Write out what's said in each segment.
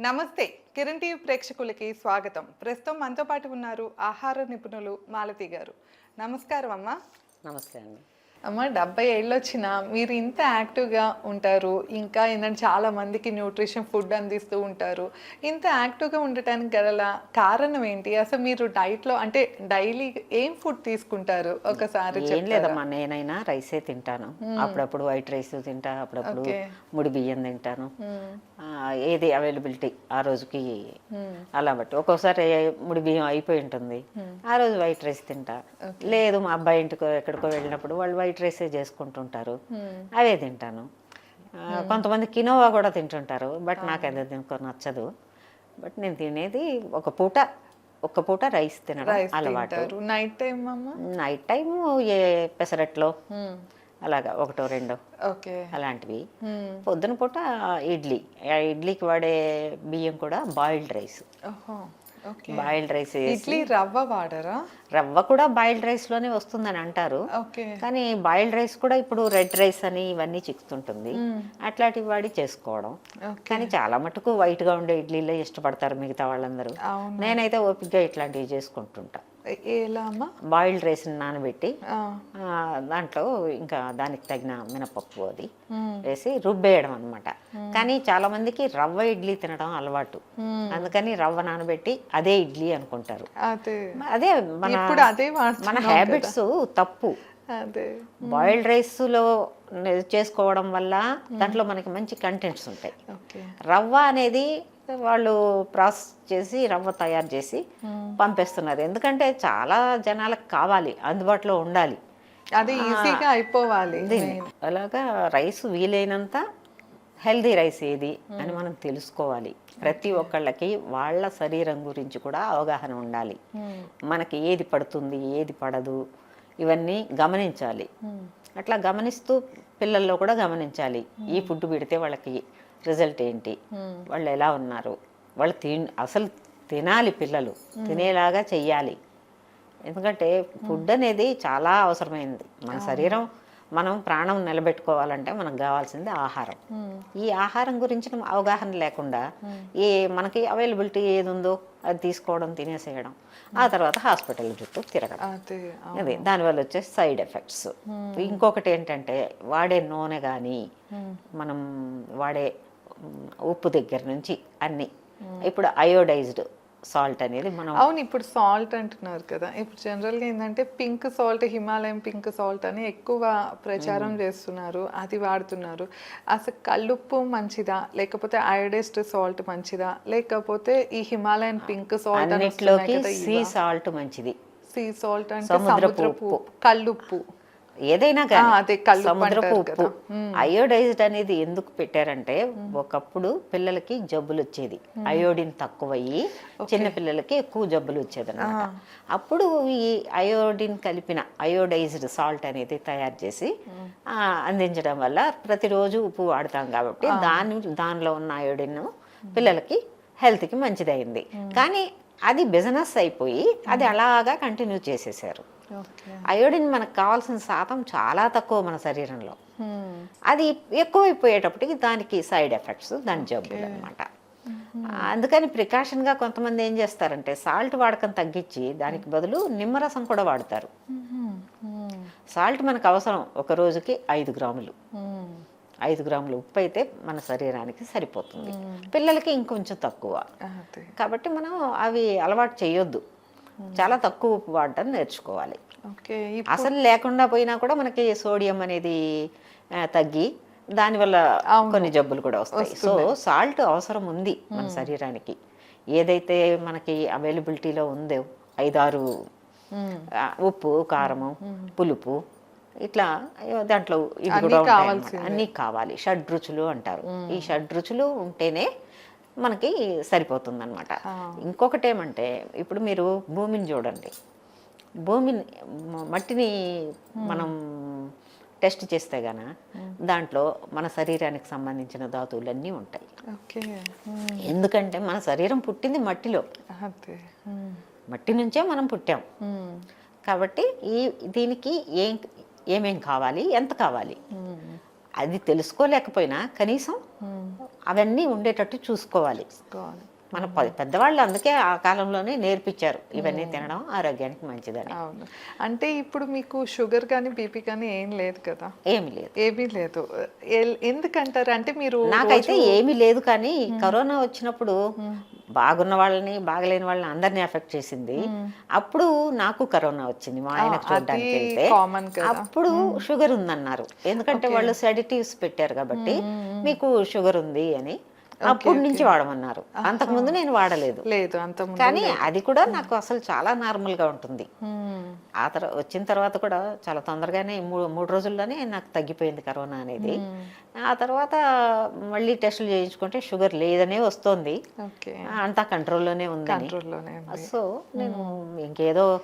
నమస్తే. కిరణ్ టీవీ ప్రేక్షకులకి స్వాగతం. ప్రస్తుతం మనతో పాటు ఉన్నారు ఆహార నిపుణులు మాలతి గారు. నమస్కారం అమ్మ. నమస్తే అండి. అమ్మ డెబ్బై ఏళ్ళు వచ్చినా మీరు ఇంత యాక్టివ్గా ఉంటారు. ఇంకా ఏంటంటే చాలా మందికి న్యూట్రిషన్ ఫుడ్ అందిస్తూ ఉంటారు. ఇంత యాక్టివ్గా ఉండటానికి గల కారణం ఏంటి? అసలు మీరు డైట్లో అంటే డైలీ ఏం ఫుడ్ తీసుకుంటారు? ఒకసారి ఏం లేదమ్మా నేనైనా రైసే తింటాను. అప్పుడప్పుడు వైట్ రైస్ తింటా అప్పుడప్పుడు. ముడి బియ్యం తింటాను. ఏది అవైలబిలిటీ ఆ రోజుకి అలా బట్టి. ఒక్కోసారి ముడి బియ్యం అయిపోయి ఉంటుంది. ఆ రోజు వైట్ రైస్ తింటా. లేదు మా అబ్బాయి ఇంటికో ఎక్కడికో వెళ్ళినప్పుడు వాళ్ళు వైట్ రైసే చేసుకుంటుంటారు. అవే తింటాను. ఆ, కొంతమంది కినోవా కూడా తింటుంటారు బట్ నాకు అది ఎందుకో నచ్చదు. బట్ నేను తినేది ఒక పూట ఒక పూట రైస్ తినడం అలవాటు. నైట్ టైం అమ్మ? నైట్ టైము ఏ పెసరట్లో అలాగా ఒకటో రెండో ఓకే. అలాంటివి. పొద్దున పూట ఇడ్లీ. ఇడ్లీకి వాడే బియ్యం కూడా boiled rice. Boiled rice idli రవ్వ వాడరా? రవ్వ కూడా బాయిల్డ్ రైస్లోనే వస్తుందని అంటారు. కానీ బాయిల్డ్ రైస్ కూడా ఇప్పుడు రెడ్ రైస్ అని ఇవన్నీ చిక్కుతుంటుంది. అట్లాంటివి వాడి చేసుకోవడం. కానీ చాలా మటుకు వైట్గా ఉండే ఇడ్లీలో ఇష్టపడతారు మిగతా వాళ్ళందరూ. నేనైతే ఓపిక్గా ఇట్లాంటివి చేసుకుంటుంటా. ఎలా అమ్మా? బాయిల్డ్ రైస్ని నానబెట్టి దాంట్లో ఇంకా దానికి తగిన మినపప్పు అది. వేసి రుబ్బేయడం అనమాట కానీ చాలా మందికి రవ్వ ఇడ్లీ తినడం అలవాటు. అందుకని రవ్వ నానబెట్టి అదే ఇడ్లీ అనుకుంటారు. అదే. మన మన హ్యాబిట్స్ తప్పు. బాయిల్డ్ రైస్లో చేసుకోవడం వల్ల దాంట్లో మనకి మంచి కంటెంట్స్ ఉంటాయి. రవ్వ అనేది వాళ్ళు ప్రాసెస్ చేసి రవ్వ తయారు చేసి పంపిస్తున్నారు. ఎందుకంటే చాలా జనాలకు కావాలి అందుబాటులో ఉండాలి. అది ఈజీగా అయిపోవాలి. అలాగా రైస్ వీలైనంత హెల్దీ రైస్ ఏది అని మనం తెలుసుకోవాలి. ప్రతి ఒక్కళ్ళకి వాళ్ళ శరీరం గురించి కూడా అవగాహన ఉండాలి. మనకి ఏది పడుతుంది ఏది పడదు ఇవన్నీ గమనించాలి. అట్లా గమనిస్తూ పిల్లల్లో కూడా గమనించాలి. ఈ ఫుడ్ పెడితే వాళ్ళకి రిజల్ట్ ఏంటి. వాళ్ళు ఎలా ఉన్నారు? వాళ్ళు తిన్ అసలు తినాలి పిల్లలు. తినేలాగా చెయ్యాలి. ఎందుకంటే ఫుడ్ అనేది చాలా అవసరమైనది మన శరీరం మనం ప్రాణం నిలబెట్టుకోవాలంటే మనకు కావాల్సింది ఆహారం. ఈ ఆహారం గురించి అవగాహన లేకుండా ఏ మనకి అవైలబిలిటీ ఏది ఉందో అది తీసుకోవడం తినేసేయడం. ఆ తర్వాత హాస్పిటల్ చుట్టూ తిరగడం. అదే దానివల్ల వచ్చే సైడ్ ఎఫెక్ట్స్. ఇంకొకటి ఏంటంటే వాడే నూనె కానీ. మనం వాడే ఉప్పు దగ్గర నుంచి అన్ని. ఇప్పుడు అయోడైజ్డ్ సాల్ట్ అనేది మనం అవును ఇప్పుడు సాల్ట్ అంటున్నారు కదా. ఇప్పుడు జనరల్గా ఏంటంటే pink salt Himalayam pink salt అని ఎక్కువ ప్రచారం చేస్తున్నారు అది వాడుతున్నారు. అసలు కల్లుప్పు మంచిదా? లేకపోతే అయోడైజ్డ్ సాల్ట్ మంచిదా? లేకపోతే ఈ హిమాలయన్ పింక్ సాల్ట్ అన్నిట్లోకి సీ సాల్ట్ మంచిది. సీ సాల్ట్ అంటే సముద్రపు సముద్రపు కల్లుప్పు. ఏదైనా కానీ సముద్రపు ఉప్పు. అయోడైజ్డ్ అనేది ఎందుకు పెట్టారంటే ఒకప్పుడు పిల్లలకి జబ్బులు వచ్చేది. అయోడిన్ తక్కువయ్యి చిన్న పిల్లలకి ఎక్కువ జబ్బులు వచ్చేది అప్పుడు ఈ అయోడిన్ కలిపిన అయోడైజ్డ్ సాల్ట్ అనేది తయారు చేసి ఆ, అందించడం వల్ల ప్రతిరోజు ఉప్పు వాడతాం కాబట్టి దాని దానిలో ఉన్న అయోడిన్ పిల్లలకి హెల్త్కి మంచిదైంది కానీ అది బిజినెస్ అయిపోయి అది అలాగా కంటిన్యూ చేసేసారు. అయోడిన్ మనకు కావాల్సిన శాతం చాలా తక్కువ మన శరీరంలో. అది ఎక్కువైపోయేటప్పటికి దానికి సైడ్ ఎఫెక్ట్స్ దాని జబ్బులు అనమాట అందుకని ప్రికాషన్గా కొంతమంది ఏం చేస్తారంటే సాల్ట్ వాడకం తగ్గించి దానికి బదులు నిమ్మరసం కూడా వాడతారు. సాల్ట్ మనకు అవసరం ఒక రోజుకి ఐదు గ్రాములు. ఐదు గ్రాములు ఉప్పు అయితే మన శరీరానికి సరిపోతుంది. పిల్లలకి ఇంకొంచెం తక్కువ. కాబట్టి మనం అవి అలవాటు చేయొద్దు. చాలా తక్కువ ఉప్పు వాడటం నేర్చుకోవాలి. అసలు లేకుండా పోయినా కూడా మనకి సోడియం అనేది తగ్గి దానివల్ల కొన్ని జబ్బులు కూడా వస్తాయి. సో సాల్ట్ అవసరం ఉంది మన శరీరానికి. ఏదైతే మనకి అవైలబిలిటీలో ఉందో ఐదారు ఉప్పు కారము పులుపు ఇట్లా దాంట్లో ఇది కూడా ఉంటాయి. అన్నీ కావాలి. షడ్ రుచులు అంటారు ఈ షడ్ రుచులు ఉంటేనే మనకి సరిపోతుంది అనమాట ఇంకొకటి ఏమంటే ఇప్పుడు మీరు భూమిని చూడండి. భూమిని మట్టిని మనం టెస్ట్ చేస్తే గాన దాంట్లో మన శరీరానికి సంబంధించిన ధాతువులన్నీ ఉంటాయి. ఎందుకంటే మన శరీరం పుట్టింది మట్టిలో. మట్టి నుంచే మనం పుట్టాం. కాబట్టి ఈ దీనికి ఏం ఏమేం కావాలి ఎంత కావాలి. అది తెలుసుకోలేకపోయినా కనీసం అవన్నీ ఉండేటట్టు చూసుకోవాలి. మన పెద్దవాళ్ళు అందుకే ఆ కాలంలోనే నేర్పించారు. ఇవన్నీ తినడం ఆరోగ్యానికి మంచిదని. అవును. అంటే ఇప్పుడు మీకు షుగర్ కానీ బీపీ కానీ ఏం లేదు కదా? ఏమీ లేదు. ఏమీ లేదు. ఎందుకంటారు? అంటే మీరు నాకైతే ఏమీ లేదు కానీ కరోనా వచ్చినప్పుడు బాగున్న వాళ్ళని బాగలేని వాళ్ళని అందరినీ ఎఫెక్ట్ చేసింది. అప్పుడు నాకు కరోనా వచ్చింది మా ఆయనకు చూడడానికి వెళ్తే. అప్పుడు షుగర్ ఉందన్నారు. ఎందుకంటే వాళ్ళు సెడిటివ్స్ పెట్టారు కాబట్టి మీకు షుగర్ ఉంది అని. అప్పటి నుంచి వాడమన్నారు. అంతకుముందు నేను వాడలేదు. లేదు అంత కానీ అది కూడా నాకు అసలు చాలా నార్మల్గా ఉంటుంది. ఆ తర్వాత వచ్చిన తర్వాత కూడా చాలా తొందరగానే మూడు మూడు రోజుల్లోనే నాకు తగ్గిపోయింది కరోనా అనేది. ఆ తర్వాత మళ్ళీ టెస్టులు చేయించుకుంటే షుగర్ లేదనే వస్తోంది. అంతా కంట్రోల్లోనే ఉంది. సో నేను ఇంకేదో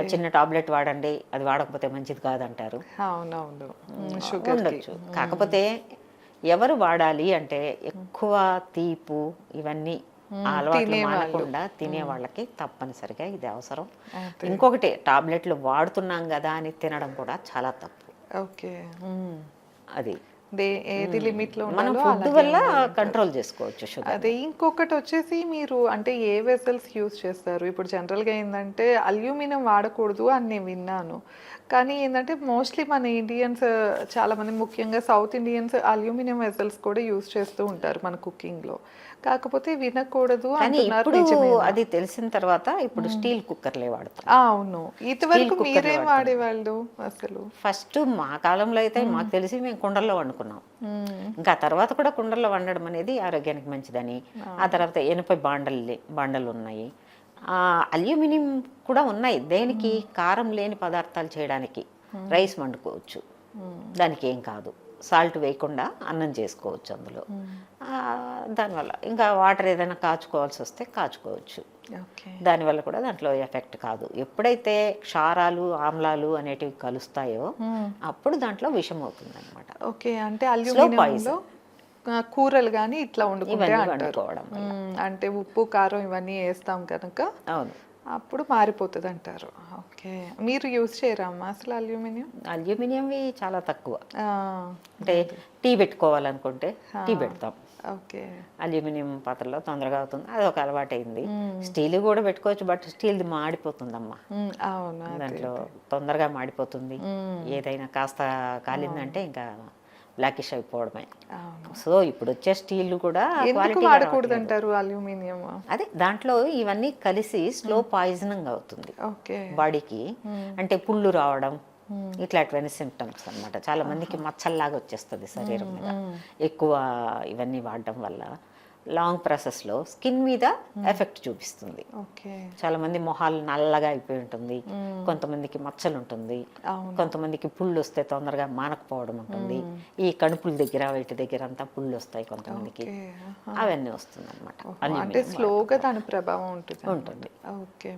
చిన్న టాబ్లెట్ వాడండి అది వాడకపోతే మంచిది కాదంటారు. కాకపోతే ఎవరు వాడాలి అంటే ఎక్కువ తీపు ఇవన్నీ అలవాట్లు మానకుండా తినే వాళ్ళకి తప్పనిసరిగా ఇది అవసరం. ఇంకొకటి టాబ్లెట్లు వాడుతున్నాం కదా అని తినడం కూడా చాలా తప్పు. ఓకే. అది. దే ఏది లిమిట్లో మనం ఫుడ్ వల్ల కంట్రోల్ చేసుకోవచ్చు షుగర్. అదే ఇంకొకటి వచ్చేసి మీరు అంటే ఏ వెసల్స్ యూజ్ చేస్తారు? ఇప్పుడు జనరల్గా ఏంటంటే అల్యూమినియం వాడకూడదు అని నేను విన్నాను. కానీ ఏంటంటే మోస్ట్లీ మన ఇండియన్స్ చాలా మంది ముఖ్యంగా సౌత్ ఇండియన్స్ అల్యూమినియం వెసల్స్ కూడా యూజ్ చేస్తూ ఉంటారు మన కుకింగ్లో కాకపోతే వినకూడదు ఇప్పుడు? అది తెలిసిన తర్వాత ఇప్పుడు స్టీల్ కుక్కర్లే వాడతాం అవును. cooker మీరేం వాడేవాళ్ళు అసలు? ఫస్ట్ మా కాలంలో అయితే మాకు తెలిసి మేము కుండల్లో వండుకున్నాం. మ్మ్. ఇంకా తర్వాత కూడా కుండల్లో వండడం అనేది ఆరోగ్యానికి మంచిదని ఆ తర్వాత ఎనపై బాండలు బాండలు ఉన్నాయి అల్యూమినియం కూడా ఉన్నాయి. దేనికి? కారం లేని పదార్థాలు చేయడానికి. రైస్ వండుకోవచ్చు. దానికి ఏం కాదు. సాల్ట్ వేయకుండా అన్నం చేసుకోవచ్చు అందులో. దానివల్ల ఇంకా వాటర్ ఏదైనా కాచుకోవాల్సి వస్తే కాచుకోవచ్చు. దానివల్ల కూడా దాంట్లో ఎఫెక్ట్ కాదు. ఎప్పుడైతే క్షారాలు ఆమ్లాలు అనేటివి కలుస్తాయో అప్పుడు దాంట్లో విషం అవుతుంది అనమాట ఓకే. అంటే అల్యూమినియంలో ఆ, కూరలు కానీ ఇట్లా వండుకుంటే అంటారు. అంటే ఉప్పు కారం ఇవన్నీ వేస్తాం కనుక అవును. అప్పుడు మారిపోతుంది అంటారు ఓకే. మీరు యూజ్ చేయరా అమ్మా అసలు అల్యూమినియం? అల్యూమినియంవి చాలా తక్కువ. అంటే టీ పెట్టుకోవాలనుకుంటే టీ పెడతాం. ఓకే. అల్యూమినియం పాత్రలో తొందరగా అవుతుంది. అది ఒక అలవాటు అయింది స్టీల్ కూడా పెట్టుకోవచ్చు బట్ స్టీల్ది మాడిపోతుందమ్మా. దాంట్లో తొందరగా మాడిపోతుంది. ఏదైనా కాస్త కాలిందంటే ఇంకా బ్లాకిష్ అయిపోవడమే. సో ఇప్పుడు వచ్చే స్టీల్ కూడా వాడకూడదు అంటారు అల్యూమినియం? అదే దాంట్లో ఇవన్నీ కలిసి స్లో పాయిజనింగ్ అవుతుంది. ఓకే. బాడీకి. అంటే పుళ్ళు రావడం ఇట్లాంటివన్నీ సిమ్టమ్స్ అన్నమాట. చాలా మందికి మచ్చల్లాగా వచ్చేస్తుంది శరీరం మీద. ఎక్కువ ఇవన్నీ వాడడం వల్ల. లాంగ్ ప్రాసెస్లో స్కిన్ మీద ఎఫెక్ట్ చూపిస్తుంది. ఓకే. చాలా మంది మొహాలు నల్లగా అయిపోయి ఉంటుంది. కొంతమందికి మచ్చలు ఉంటుంది. కొంతమందికి పుళ్ళు వస్తే తొందరగా మానకపోవడం ఉంటుంది. ఈ కడుపుల దగ్గర వీటి దగ్గర అంతా పుళ్ళు వస్తాయి కొంతమందికి. అవన్నీ వస్తుంది అనమాట అంటే స్లోగా దాని ప్రభావం ఉంటుంది. ఉంటుంది. ఓకే